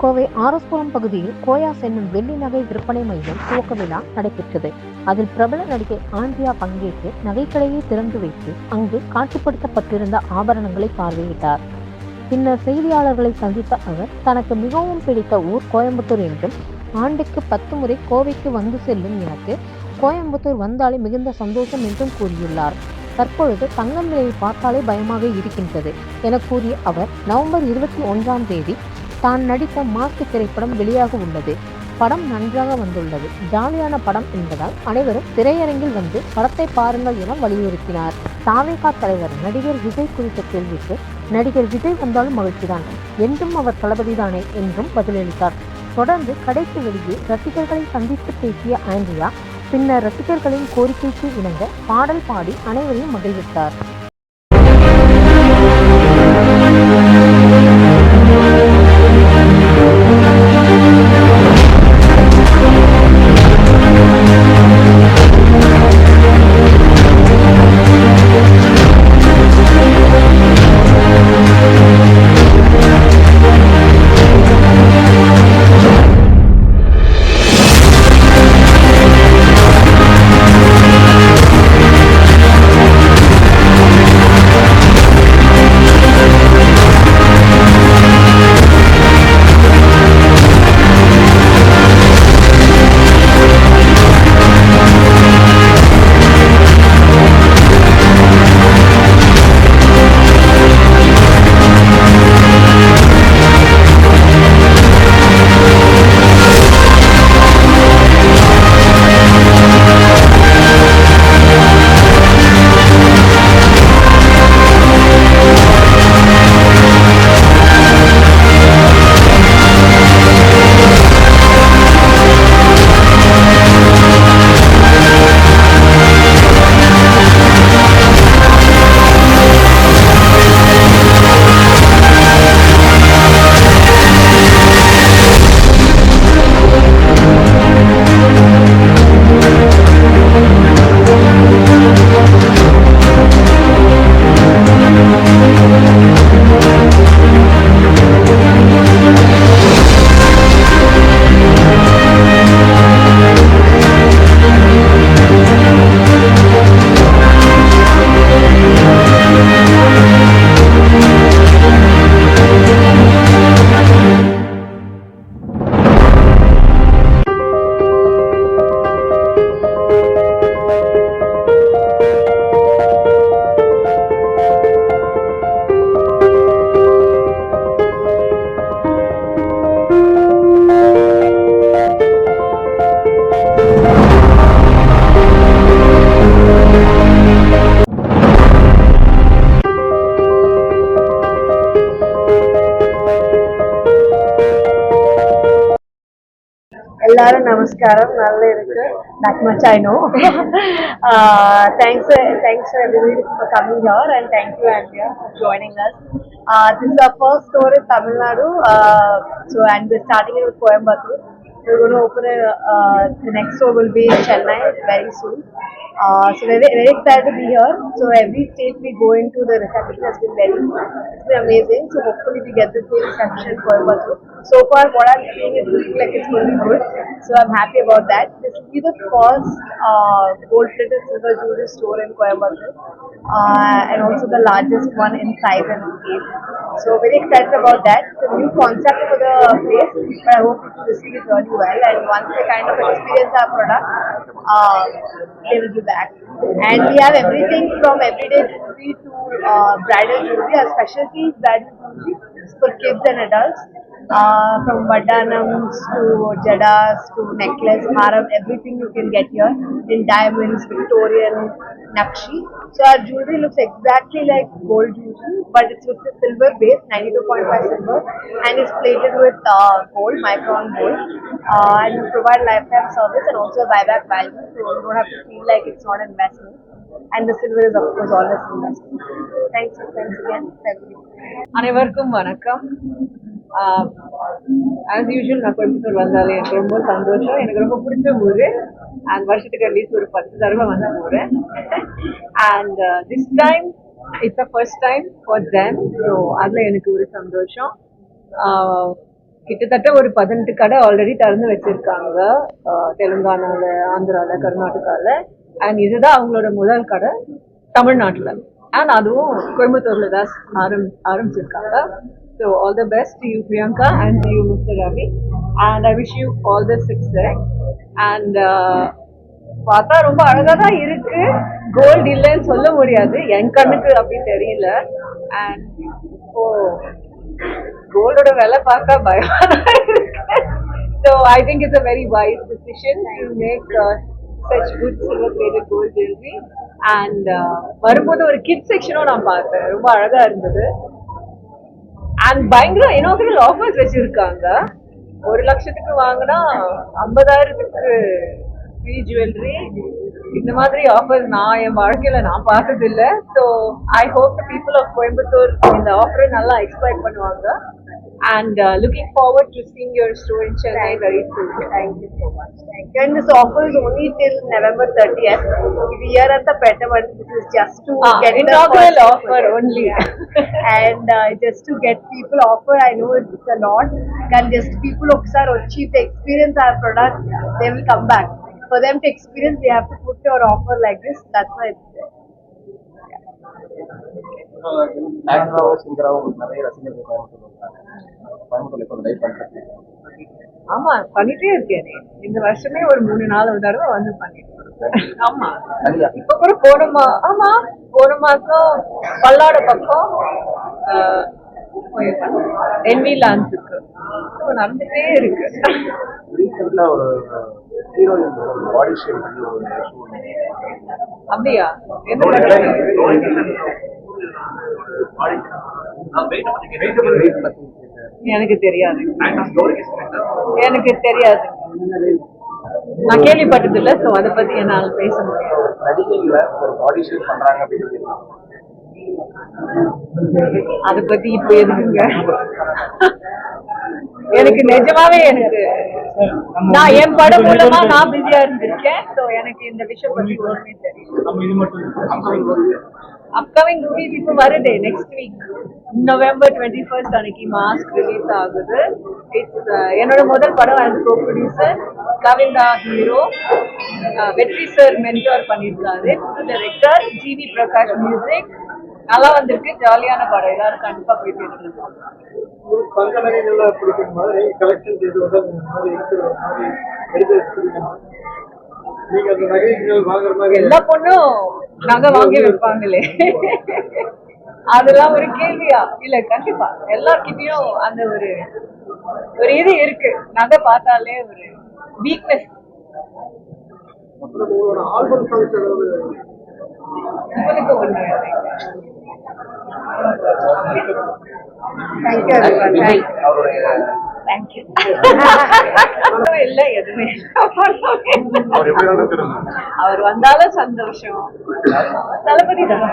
கோவை ஆரஸ்புரம் பகுதியில் கோயாஸ் என்னும் வெள்ளி நகை விற்பனை மையம் துவக்க விழா நடைபெற்றது. அதில் பிரபல நடிகை ஆண்ட்ரியா பங்கேற்று நகைக்கடையை திறந்து வைத்து அங்கு காட்சிப்படுத்தப்பட்டிருந்த ஆபரணங்களை பார்வையிட்டார். பின்னர் செய்தியாளர்களை சந்தித்த அவர் தனக்கு மிகவும் பிடித்த ஊர் கோயம்புத்தூர் என்றும் ஆண்டுக்கு பத்து முறை கோவைக்கு வந்து செல்லும் எனக்கு கோயம்புத்தூர் வந்தாலே மிகுந்த சந்தோஷம் என்றும் கூறியுள்ளார். தற்பொழுது தங்கம் விலையை பார்த்தாலே பயமாக இருக்கின்றது என கூறிய அவர் நவம்பர் இருபத்தி ஒன்றாம் தேதி தான் நடித்த மாஸ்க் திரைப்படம் வெளியாக உள்ளது. படம் நன்றாக வந்துள்ளது. ஜாலியான படம் என்பதால் அனைவரும் திரையரங்கில் வந்து படத்தை பாருங்கள் என வலியுறுத்தினார். தாவேகா தலைவர் நடிகர் விஜய் குறித்த கேள்விக்கு நடிகர் விஜய் வந்தாலும் மகிழ்ச்சிதான். என்றும் அவர் தளபதிதானே என்றும் பதிலளித்தார். தொடர்ந்து கடைசி வெளியே ரசிகர்களை சந்தித்து பேசிய ஆண்ட்ரியா பின்னர் ரசிகர்களின் கோரிக்கைக்கு இணங்க பாடல் பாடி அனைவரையும் மகிழ்வித்தார். நமஸ்காரம் நல்லா இருக்கு that much I know uh, thanks thanks for everybody for coming here and thank you Andrea for joining us uh, this is our first store in Tamil Nadu uh, so and we're starting it with Coimbatore we're going to open it uh, the next store will be in Chennai very soon uh, so we're very, very excited to be here so every state we go into the reception has been very it's been amazing so hopefully we get the same reception in Coimbatore so far what I'm seeing is looking like it's going to be good so I'm happy about that. This will be the first uh, gold plated silver jewelry store in Coimbatore uh, and also the largest one in size and scale. So very excited about that. A new concept for the place, but I hope receive it really well. And once they kind of experience our product, uh, they will be back. And we have everything from everyday jewelry to uh, bridal jewelry. Our specialty bridal jewelry for kids and adults uh, from vadanams to jadas to necklace, haram, everything you can get here in diamonds, Victorian, Nakshi. So our jewelry looks exactly like gold jewelry, but it's with the silver base, 92.5 silver, and it's plated with uh, gold, micron gold, uh, and we provide lifetime service and also buyback value, so you don't have to feel like it's not investment. And the silver is of course always investment. Thanks, thanks again, everybody. அனைவருக்கும் வணக்கம் as usual நான் கோயம்புத்தூர் வந்தாலே எனக்கு ரொம்ப சந்தோஷம். எனக்கு ரொம்ப பிடிச்ச ஊர். அண்ட் வருஷத்துக்கு அட்லீஸ்ட் ஒரு பத்து தடவை வந்த ஊர். And this time it's a first time for them so அதில் எனக்கு ஒரு சந்தோஷம். கிட்டத்தட்ட ஒரு பதினெட்டு கடை ஆல்ரெடி திறந்து வச்சிருக்காங்க. தெலுங்கானாவில் தெலுங்கானால ஆந்திரால கர்நாடகால. அண்ட் இதுதான் அவங்களோட முதல் கடை தமிழ்நாட்டுல. அண்ட் அதுவும் கோயம்புத்தூர்ல தான் ஆரம் ஆரம்பிச்சிருக்காங்க. So all the best you Priyanka and you Mr. Ravi. And I wish you all the success. And uh, பார்த்தா ரொம்ப அழகா தான் இருக்கு கோல்டு இல்லைன்னு சொல்ல முடியாது என் கண்ணுக்கு அப்படி தெரியல அண்ட் ஓ கோல்டோட விலை பார்த்தா பயமா so I think it's a very wise decision to make such good silver plated gold jewellery and வரும்போது ஒரு கிட் செக்ஷனும் நான் பார்த்தேன் ரொம்ப அழகா இருந்தது அண்ட் பயங்கர இனோகிரல் ஆஃபர்ஸ் வச்சிருக்காங்க. ஒரு லட்சத்துக்கு வாங்கினா ஐம்பதாயிரத்துக்கு ஃப்ரீ ஜுவல்லரி இந்த மாதிரி ஆஃபர் நான் என் வாழ்க்கையில நான் பார்த்தது இல்லை so I hope people of Coimbatore இந்த ஆஃபரை நல்லா எக்ஸ்பிளைட் பண்ணுவாங்க. And looking forward to seeing your store in Chennai very soon Thank you so much. Thank you. And this offer is only till November 30th. If you hear at the Petavan, this is just to get the inaugural first offer only. and uh, just to get people offer, I know it's a lot. Can just people sir achieve the experience our product, they will come back. For them to experience, they have to put your offer like this. That's why it's there. ஆக்டராவும் சிங்கராவும் உங்களுக்கு நிறைய ரசிகர்கள் கோயம்புத்தூர் இருக்காங்க கோயம்புத்தூர்ல இப்போ life பண்றது ஆமா பண்ணிட்டே இருக்கேன் இந்த வருஷமே ஒரு மூணு நாலு தடவை வந்து பண்ணிட்டு. ஆமா இப்ப கூட போன மா ஆமா போன மாசம் பல்லாட பக்கம். என்வி லான்ஸுக்கு இப்போ நடந்துட்டே இருக்கு அப்படியா எந்த படம்? எனக்கு தெரியாது. எனக்கு தெரியாது. நான் கேள்விப்பட்டது இல்ல சோ அதை பத்தி என்னால பேச முடியாது. நடிகைங்கள ஒரு பாடி ஷேப் பண்றாங்க அப்படின்னு அதை பத்தி இப்ப எதுக்குங்க? எனக்கு நிஜமாவே எனக்கு நான் என் படம் மூலமா நான் பிஸியா இருந்திருக்கேன் சோ எனக்கு இந்த விஷயம் பத்தி ஒண்ணுமே தெரியல அப்கமிங் மூவிஸ் இப்போ வருது next week November twenty first அன்னைக்கு மாஸ்க் ரிலீஸ் ஆகுது. இட்ஸ் uh, என்னோட முதல் படம் and co producer Kavinda hero Vetri sir mentor பண்ணியிருக்காரு. புது டைரக்டர் ஜிவி பிரகாஷ் மியூசிக் நல்லா வந்திருக்கு. ஜாலியான படம். எல்லாரும் கண்டிப்பா போய் பேசணும் பங்க மாதிரி கலெக்ஷன் எல்லா பொண்ணும் நகை வாங்கி வைப்பாங்களே. அதெல்லாம் ஒரு கேள்வியா? இல்ல கண்டிப்பா. எல்லார்கிட்டயும் அந்த ஒரு ஒரு இது இருக்கு. நகை பார்த்தாலே ஒரு வீக்னஸ் உங்களுக்கு ஒண்ணு you. அவருடைய தேங்க்யூ இல்ல எதுவுமே அவர் வந்தாலும் சந்தோஷம். தளபதி தானே.